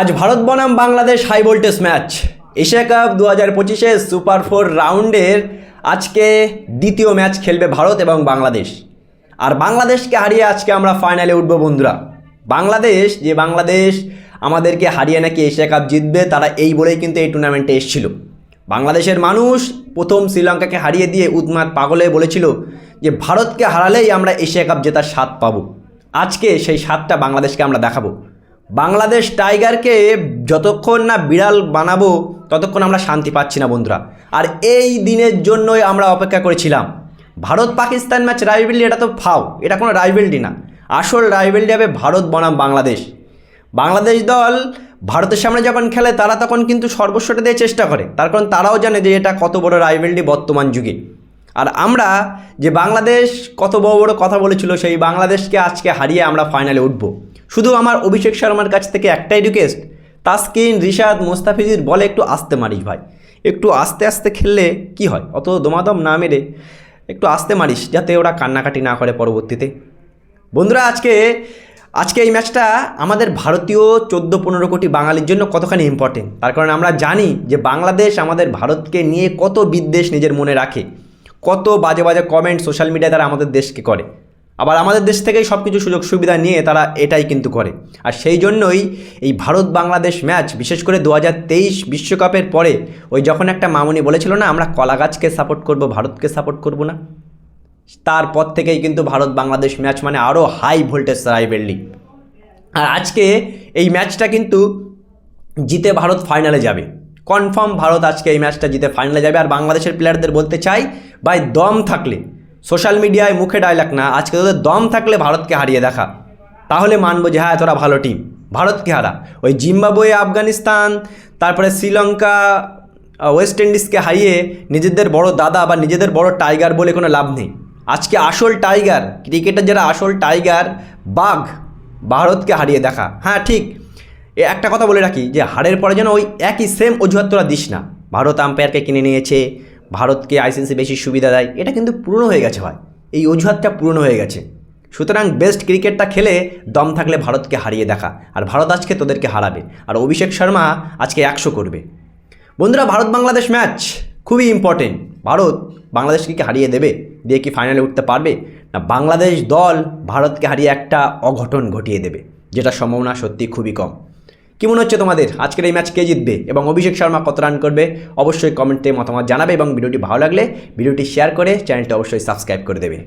আজ ভারত বনাম Bangladesh high voltage match. Asia cup দু হাজার পঁচিশে সুপার ফোর রাউন্ডের আজকে দ্বিতীয় ম্যাচ খেলবে ভারত এবং বাংলাদেশ। আর বাংলাদেশকে হারিয়ে আজকে আমরা ফাইনালে উঠবো বন্ধুরা। বাংলাদেশ, যে বাংলাদেশ আমাদেরকে হারিয়ে নাকি এশিয়া কাপ জিতবে, তারা এই বলেই কিন্তু এই টুর্নামেন্টে এসেছিল। বাংলাদেশের মানুষ প্রথম শ্রীলঙ্কাকে হারিয়ে দিয়ে উদ্মাদ পাগলে বলেছিল যে, ভারতকে হারালেই আমরা এশিয়া কাপ জেতার স্বাদ পাবো। আজকে সেই স্বাদটা বাংলাদেশকে আমরা দেখাবো। বাংলাদেশ টাইগারকে যতক্ষণ না বিড়াল বানাবো, ততক্ষণ আমরা শান্তি পাচ্ছি না, বন্ধুরা। আর এই দিনের জন্যই আমরা অপেক্ষা করেছিলাম। ভারত পাকিস্তান ম্যাচ রাইভেলরি এটা তো ফাও। এটা কোনো রাইভেলরি না। আসল রাইভেলরি হবে ভারত বনাম বাংলাদেশ। বাংলাদেশ দল ভারতের সামনে যখন খেলে, তারা তখন কিন্তু সর্বস্বটা দিয়ে চেষ্টা করে। তার কারণ তারাও জানে যে এটা কত বড় রাইভেলরি বর্তমান যুগে। আর আমরা যে বাংলাদেশ কত বড় বড় কথা বলেছিল, সেই বাংলাদেশকে আজকে হারিয়ে আমরা ফাইনালে উঠবো। শুধু আমার অভিষেক শর্মার কাছ থেকে একটাই রিকোয়েস্ট তাসকিন, রিশাদ, মোস্তাফিজির বলে একটু আস্তে মারিস ভাই। একটু আস্তে আস্তে খেললে কি হয়? অত দমাদম না মেরে একটু আস্তে মারিস যাতে ওরা কান্নাকাটি না করে পরবর্তীতে। বন্ধুরা, আজকে আজকে এই ম্যাচটা আমাদের ভারতীয় চোদ্দ পনেরো কোটি বাঙালির জন্য কতখানি ইম্পর্টেন্ট তার কারণ আমরা জানি যে বাংলাদেশ আমাদের ভারতকে নিয়ে কত বিদ্বেষ নিজের মনে রাখে, কত বাজে বাজে কমেন্ট সোশ্যাল মিডিয়ায় তারা আমাদের দেশকে করে। আবার আমাদের দেশ থেকেই সব কিছু সুযোগ সুবিধা নিয়ে তারা এটাই কিন্তু করে। আর সেই জন্যই এই ভারত বাংলাদেশ ম্যাচ, বিশেষ করে দু বিশ্বকাপের পরে ওই যখন একটা মামুনি বলেছিল না, আমরা কলা গাছকে সাপোর্ট করব, ভারতকে সাপোর্ট করব না? তারপর থেকেই কিন্তু ভারত বাংলাদেশ ম্যাচ মানে আরও হাই ভোল্টেজ রাইভেলরি আর আজকে এই ম্যাচটা কিন্তু জিতে ভারত ফাইনালে যাবে। কনফার্ম ভারত আজকে এই ম্যাচটা জিতে ফাইনালে যাবে। আর বাংলাদেশের প্লেয়ারদের বলতে চাই, ভাই দম থাকলে সোশ্যাল মিডিয়ায় মুখে ডায়লগ না, আজকে তোদের দম থাকলে ভারতকে হারিয়ে দেখা। তাহলে মানবো যে হ্যাঁ তোরা ভালো টিম ভারতকে হারা। ওই জিম্বাবুয়ে, আফগানিস্তান, তারপরে শ্রীলঙ্কা ওয়েস্ট ইন্ডিজকে হারিয়ে নিজেদের বড় দাদা বা নিজেদের বড় টাইগার বলে কোনো লাভ নেই। আজকে আসল টাইগার ক্রিকেটের যারা আসল টাইগার বাঘ, ভারতকে হারিয়ে দেখা। হ্যাঁ ঠিক। এ, একটা কথা বলে রাখি যে, হারের পরে যেন ওই একই সেম অজুহাত তোরা দিস না। ভারত আম্পায়ারকে কিনে নিয়েছে ভারতকে আইসিসি বেশি সুবিধা দেয়, এটা কিন্তু পূর্ণ হয়ে গেছে ভাই। এই অজুহাতটা পূর্ণ হয়ে গেছে। সুতরাং বেস্ট ক্রিকেটটা খেলে দম থাকলে ভারতকে হারিয়ে দেখা, আর ভারত আজকে তোদেরকে হারাবে। আর অভিষেক শর্মা আজকে একশো করবে। বন্ধুরা ভারত বাংলাদেশ ম্যাচ খুবই ইম্পর্টেন্ট ভারত বাংলাদেশকে কি হারিয়ে দেবে? দিয়ে কি ফাইনালে উঠতে পারবে? না, বাংলাদেশ দল ভারতকে হারিয়ে একটা অঘটন ঘটিয়ে দেবে, যেটা সম্ভাবনা সত্যি খুবই কম। কী মনে হচ্ছে তোমাদের? আজকের এই ম্যাচ কে জিতবে? এবং অভিষেক শর্মা কত রান করবে? অবশ্যই কমেন্টে মতামত জানাবে এবং ভিডিওটি ভালো লাগলে ভিডিওটি শেয়ার করে চ্যানেলটি অবশ্যই সাবস্ক্রাইব করে দেবে।